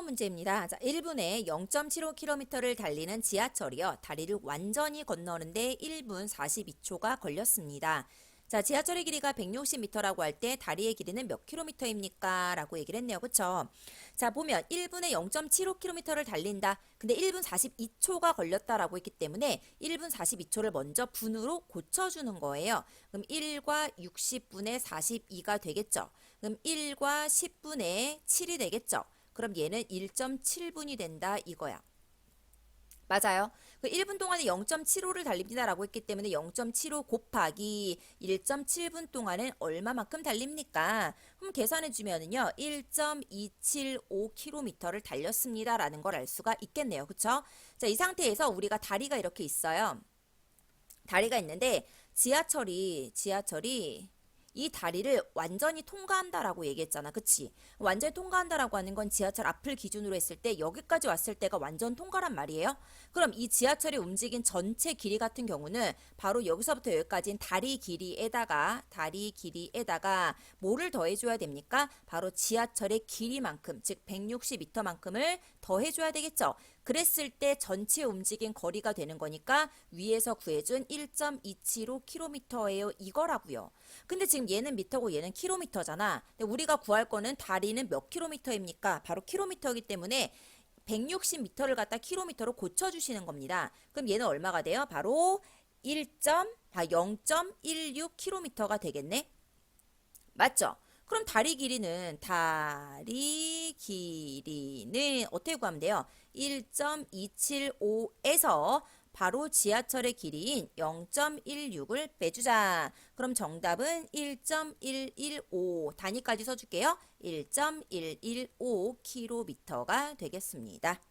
3번 문제입니다. 자, 1분에 0.75km를 달리는 지하철이요. 다리를 완전히 건너는데 1분 42초가 걸렸습니다. 자, 지하철의 길이가 160m라고 할 때 다리의 길이는 몇 킬로미터입니까? 라고 얘기를 했네요. 그쵸? 자, 보면 1분에 0.75km를 달린다. 근데 1분 42초가 걸렸다라고 했기 때문에 1분 42초를 먼저 분으로 고쳐주는 거예요. 그럼 1과 60분의 42가 되겠죠. 그럼 1과 10분의 7이 되겠죠. 그럼 얘는 1.7분이 된다 이거야. 맞아요. 그 1분 동안에 0.75를 달립니다라고 했기 때문에 0.75 곱하기 1.7분 동안은 얼마만큼 달립니까? 그럼 계산해 주면은요. 1.275km를 달렸습니다라는 걸 알 수가 있겠네요. 그쵸? 자, 이 상태에서 우리가 다리가 이렇게 있어요. 다리가 있는데 지하철이 지하철이 이 다리를 완전히 통과한다라고 얘기했잖아. 그치? 완전히 통과한다라고 하는 건 지하철 앞을 기준으로 했을 때 여기까지 왔을 때가 완전 통과란 말이에요. 그럼 이 지하철이 움직인 전체 길이 같은 경우는 바로 여기서부터 여기까지인 다리 길이에다가 다리 길이에다가 뭐를 더해줘야 됩니까? 바로 지하철의 길이만큼 즉 160m만큼을 더해줘야 되겠죠. 그랬을 때 전체 움직인 거리가 되는 거니까 위에서 구해준 1.275km예요. 이거라고요. 근데 지금 얘는 미터고 얘는 킬로미터잖아. 우리가 구할 거는 다리는 몇 킬로미터입니까? 바로 킬로미터이기 때문에 160m를 갖다 킬로미터로 고쳐주시는 겁니다. 그럼 얘는 얼마가 돼요? 바로 1. 아, 0.16km가 되겠네. 맞죠? 그럼 다리 길이는 다리 길이는 어떻게 구하면 돼요? 1.275에서 바로 지하철의 길이인 0.16을 빼주자. 그럼 정답은 1.115 단위까지 써줄게요. 1.115km가 되겠습니다.